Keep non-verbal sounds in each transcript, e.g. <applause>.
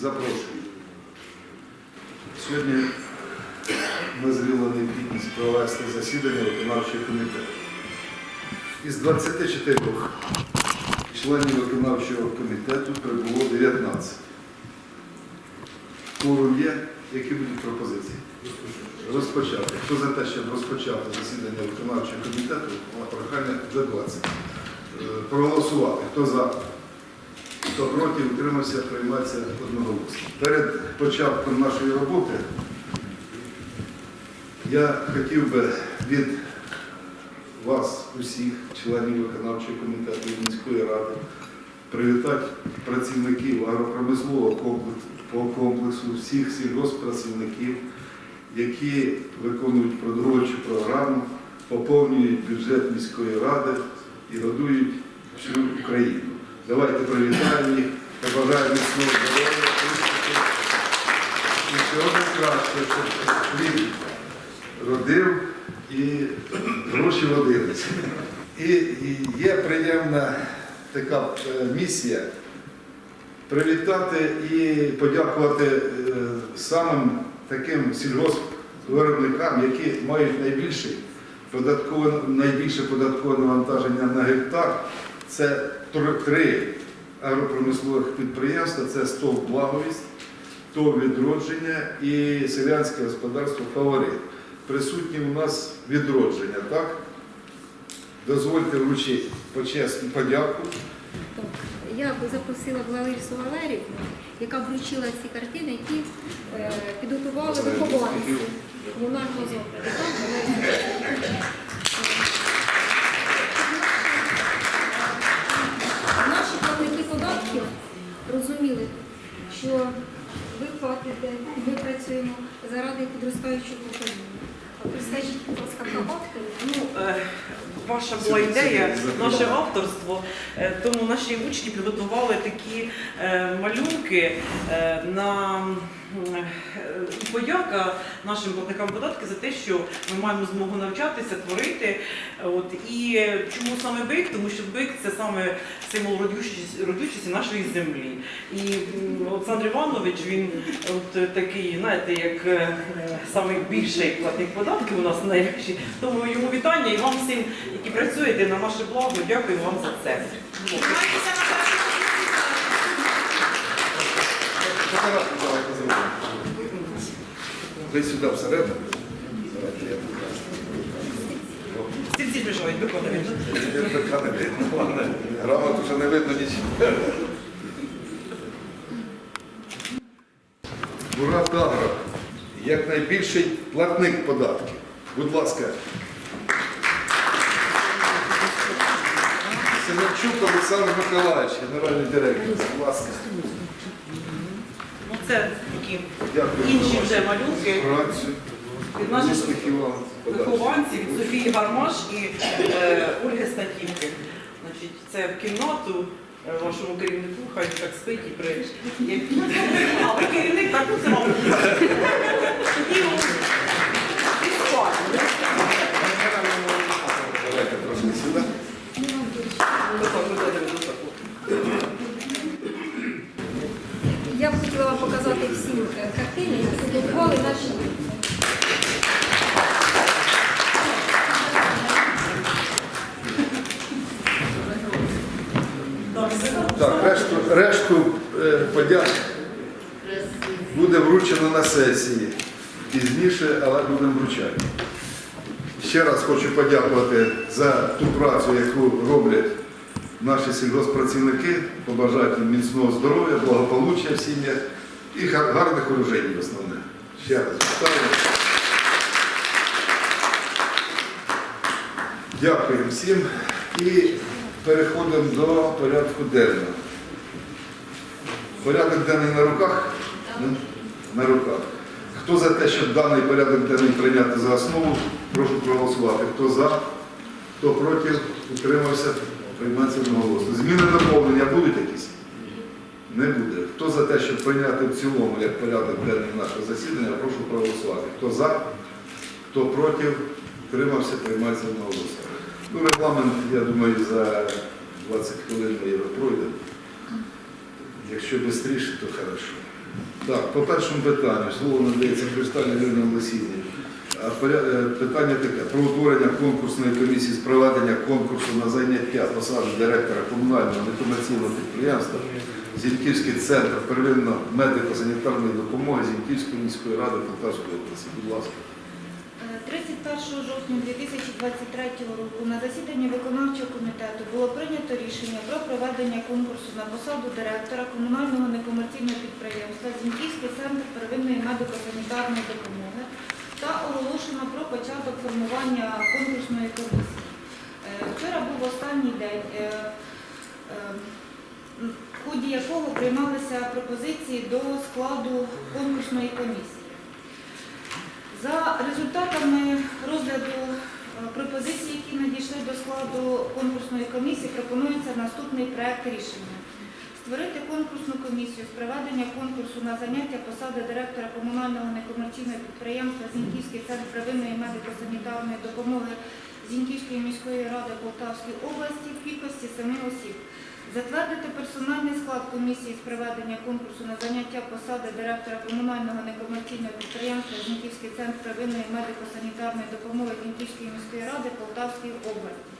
запрошую. Сьогодні назріла необхідність провести засідання виконавчого комітету. Із 24 членів виконавчого комітету прибуло 19. Кворум є, які будуть пропозиції? Розпочати. Хто за те, щоб розпочати засідання виконавчого комітету, на прохання вже 20. Е, Проголосувати. Хто за? Хто проти, утримався, приймається одноголосно. Перед початком нашої роботи я хотів би від вас, усіх, членів виконавчого комітету міської ради, привітати працівників агропромислового комплексу, всіх сільгосппрацівників, які виконують продовольчу програму, поповнюють бюджет міської ради і годують всю Україну. Давайте привітаємо їх, побажаємо міцного здоров'я. І всього найкраще, щоб хліб родив і гроші водилися. І, і є приємна така е, місія привітати і подякувати е, самим таким сільгоспвиробникам, які мають найбільший податкове, найбільше податкове навантаження на гектар. Це три агропромислових підприємства, це СТОВ Благовість, ТОВ відродження і селянське господарство Фаворит. Присутні у нас відродження, так? Дозвольте вручити почесну подяку. Я запросила Ларису Валерівну, яка вручила ці картини, які е, підготували вихованці комунального ми працюємо заради підростаючого покоління. Розкажіть, будь ласка, <clears throat> про батькові. Ну, е, ваша була ідея, наше авторство. Е, Тому наші учні підготували такі е, малюнки на подяка нашим платникам податків за те, що ми маємо змогу навчатися, творити. От і чому саме бик? Тому що бик це саме символ родючості, нашої землі. І Олександр Іванович він от такий, знаєте, як е, самий більший платник податків у нас найбільший. Тому йому вітання і вам всім, які працюєте на наше благо, дякую вам за це. Ви сюди всередину. Стільці прийшли, виконують. Грамоту вже не видно нічого. Мурат Агро, як найбільший платник податків. Будь ласка. Семенчук Олександр Миколаївич, генеральний директор. Будь ласка. Ну це такі Дякую. інші за вже малюнки працю. від наших Успіхів вам. Вихованців від Софії Гармаш і е, Ольги Статівки. Значить, це в кімнату е, вашому керівнику, хай так спить і при. як- <laughs> керівник так ну, це мабуть і спать. Давайте трошки сюди. Високо, високо, високо. Я б хотіла вам показати всім е, картини, які підготували наші. Так, Так, решту, решту е, подяк буде вручено на сесії. Пізніше, але будемо вручати. Ще раз хочу подякувати за ту працю, яку роблять наші сільгосппрацівники, побажати міцного здоров'я, благополуччя в сім'ях і гар- гарних урожаїв основне. Ще раз вітаю. Дякую всім і переходимо до порядку денного. Порядок денний на руках? На руках. Хто за те, щоб даний порядок денний прийняти за основу, прошу проголосувати. Хто за, хто проти, утримався, приймається одноголосно. Зміни доповнення будуть якісь? Не буде. Хто за те, щоб прийняти в цілому як порядок денний нашого засідання, прошу проголосувати. Хто за, хто проти, утримався, приймається одноголосно. Ну, регламент, я думаю, за 20 хвилин ми його пройдемо. Якщо швидше, то хорошо. Так, по першому питанню слово надається Кристалі Ірина Олексійовні. Е, Питання таке. Про утворення конкурсної комісії з проведення конкурсу на зайняття посади директора комунального некомерційного підприємства Зіньківський центр первинно медико-санітарної допомоги Зіньківської міської ради Полтавської області. Будь ласка. Е, 31 жовтня 2023 року на засіданні виконавчого комітету було прийнято рішення про проведення конкурсу на посаду директора комунального некомерційного підприємства Зіньківський центр первинної медико-санітарної допомоги та оголошено про початок формування конкурсної комісії. Е, Вчора був останній день, е, е, в ході якого приймалися пропозиції до складу конкурсної комісії. За результатами розгляду е, пропозицій, які надійшли до складу конкурсної комісії, пропонується наступний проект рішення. Створити конкурсну комісію з проведення конкурсу на заняття посади директора комунального некомерційного підприємства Зіньківський центр первинної медико-санітарної допомоги Зіньківської міської ради Полтавської області в кількості семи осіб. Затвердити персональний склад комісії з проведення конкурсу на заняття посади директора комунального некомерційного підприємства Зіньківський центр первинної медико-санітарної допомоги Зіньківської міської ради Полтавської області.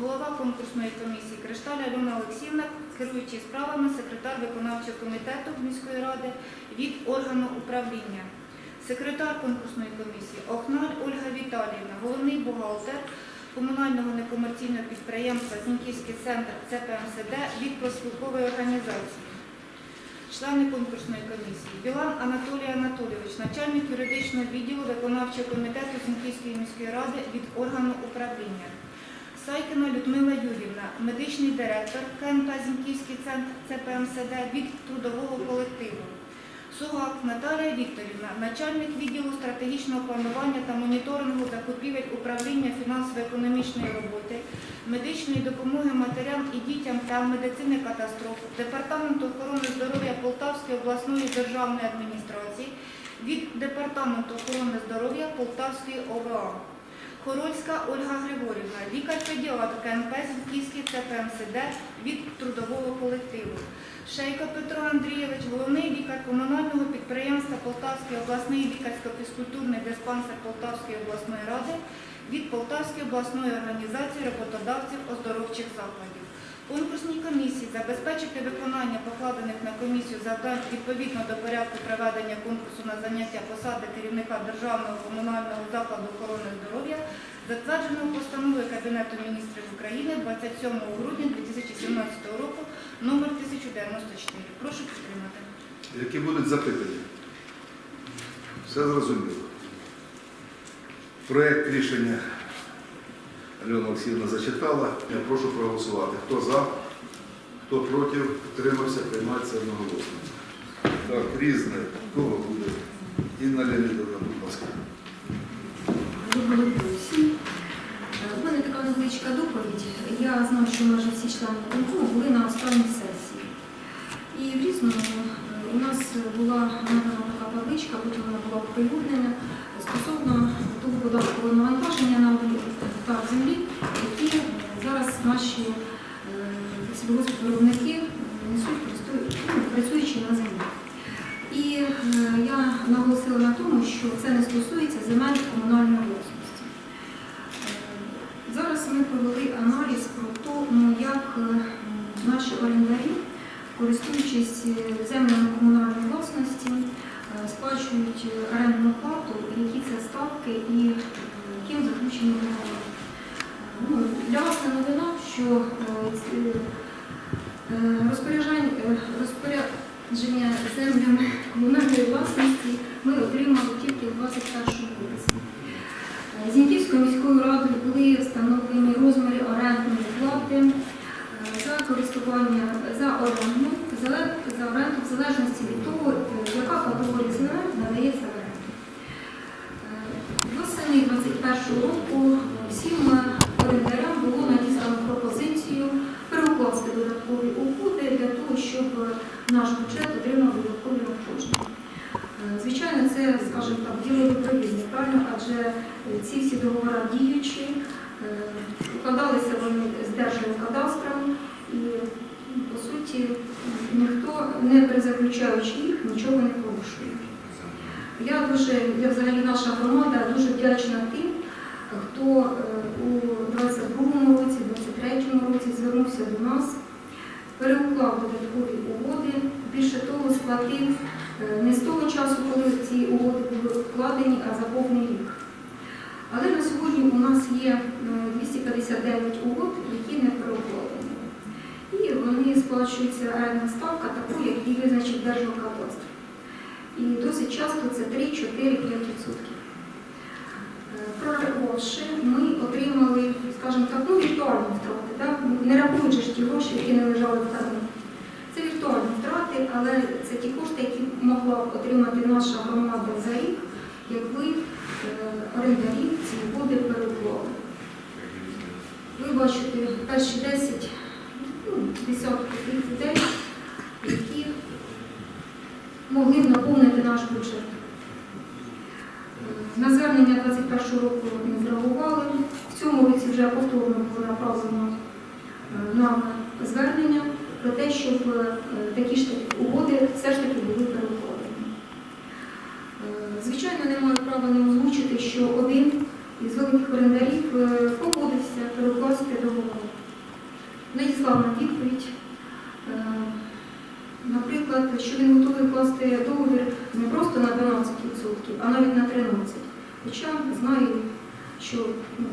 Голова конкурсної комісії Кришталя Альона Олексіївна, керуючий справами секретар виконавчого комітету міської ради від органу управління. Секретар конкурсної комісії Охналь Ольга Віталіївна, головний бухгалтер комунального некомерційного підприємства Зіньківський центр ЦПМСД від профспілкової організації. Члени конкурсної комісії Білан Анатолій Анатолійович, начальник юридичного відділу виконавчого комітету Зіньківської міської ради від органу управління. Сайкіна Людмила Юрівна, медичний директор КНП Зіньківський центр ЦПМСД від трудового колективу. Сугак Наталія Вікторівна, начальник відділу стратегічного планування та моніторингу закупівель управління фінансово-економічної роботи, медичної допомоги матерям і дітям та медицини катастроф Департаменту охорони здоров'я Полтавської обласної державної адміністрації від Департаменту охорони здоров'я Полтавської ОВА. Хорольська Ольга Григорівна, лікар-педіатр КНП Зіньківський ЦПМСД від трудового колективу. Шейко Петро Андрійович, головний лікар комунального підприємства Полтавський обласний лікарсько-фізкультурний диспансер Полтавської обласної ради від Полтавської обласної організації роботодавців оздоровчих закладів. Конкурсній комісії забезпечити виконання покладених на комісію завдань відповідно до порядку проведення конкурсу на заняття посади керівника Державного комунального закладу охорони здоров'я, затвердженого постановою Кабінету міністрів України 27 грудня 2017 року номер 1094. Прошу підтримати. Які будуть запитання? Все зрозуміло. Проєкт рішення Альона Олексіївна зачитала. Я прошу проголосувати. Хто за, хто проти, утримався, приймається одноголосно. Так, різне. Кого буде? Інна Леонідовна, будь ласка. Доброго дня У мене така невеличка доповідь. Я знаю, що майже всі члени виконкому були на останній сесії. І в різному е, у нас була надана така табличка, потім вона була оприлюднена стосовно того податкового навантаження на гектар землі, які е, зараз наші е, сільгоспвиробники несуть, ну, працюючи на землі. І е, я наголосила на тому, що це не стосується земель комунальної власності. Е, Зараз ми провели аналіз про тому, як е, наші орендарі, користуючись землями комунальної власності, сплачують орендну плату, які це ставки і ким заключені договори. Ну, для вас не новина, що розпорядження землями комунальної власності ми отримали тільки в 2021 році. Е, Зіньківською міською радою були встановлені розміри орендної плати е, за користування за оренду, за оренду в залежності від того, е, яка категорія земель надається в оренду. Е, Восени 2021 року всім е, орендарям було надіслано пропозицію перекласти додаткові угоди для того, щоб е, наш бюджет отримав додаткові надходження. Е, Звичайно, це, скажімо так, діло відповідне, правильно, адже е, ці всі договори діючі, е, укладалися вони з державним кадастром і по ніхто, не перезаключаючи їх, нічого не порушує. Я дуже, я взагалі наша громада дуже вдячна тим, хто е, у 22-му році, 23-му році звернувся до нас, переуклав додаткові угоди, більше того, сплатив е, не з того часу, коли ці угоди були вкладені, а за повний рік. Але на сьогодні у нас є е, 259 угод, які не переукладені. Вони орендна ставка таку, як її визначив Держгеокадастр. І досить часто це 3, 4, 5 відсотків. Е, Прорахувавши, ми отримали, скажімо так, ну, віртуальні втрати, да? не рахуючи ж ті гроші, які не лежали в казні. Це віртуальні втрати, але це ті кошти, які могла б отримати наша громада за рік, якби е, орендарі ці угоди переклали. Ви бачите перші 10 ну, десятки тих людей, які могли б наповнити наш бюджет. Е, На звернення 21 року не зреагували. В цьому році вже повторно було направлено е, нам звернення про те, щоб е, такі ж таки угоди все ж таки були перекладені. Е, Звичайно, не маю права не озвучити, що один із великих орендарів погодився перекласти. Надіслав нам відповідь. Е, Наприклад, що він готовий класти договір не просто на 12%, а навіть на 13%. Хоча знаю, що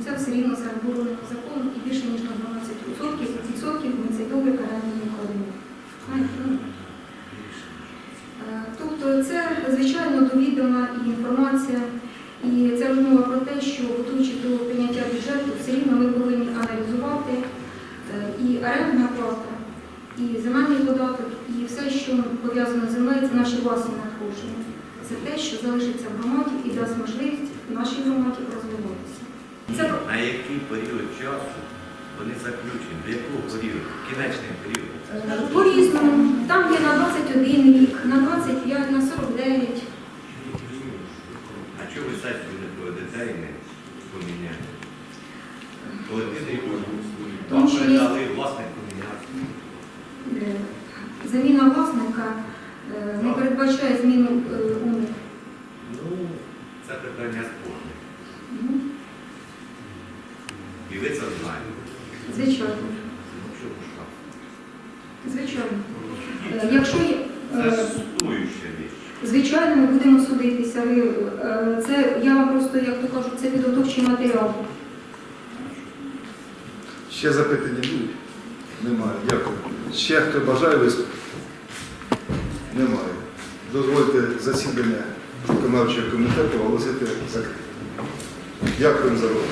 це все рівно заборонено законом і більше ніж на 12% відсотків ми цей договір оренди не вкладемо. Знаєте, ну, Е, Тобто це, звичайно, довідома і інформація, і це розмова про те, що готуючи до прийняття бюджету, все рівно ми повинні аналізувати і орендна плата, і земельний податок, і все, що пов'язано з землею, це наші власні надходження. Це те, що залишиться в громаді і дасть можливість нашій громаді розвиватися. Це На який період часу вони заключені? До якого періоду? Кінечний період. по-різному. Там є на 21 рік, на 25, на 49. А чого ви сесію не проведете і не поміняєте? Колективний конкурс. Тому Вам що передали Заміна власника е, не передбачає зміну е, умов. Ну, це питання спорне. Ну, І ви це знаєте. Звичайно, Ну, звичайно. Е, Якщо є, Це стоюча річ. звичайно, ми будемо судитися. Це я вам просто, як то кажуть, це підготовчий матеріал. Ще запитання будуть? Немає. Дякую. Ще хто бажає виступити? Немає. Дозвольте засідання виконавчого комітету оголосити закритим. Дякую за увагу.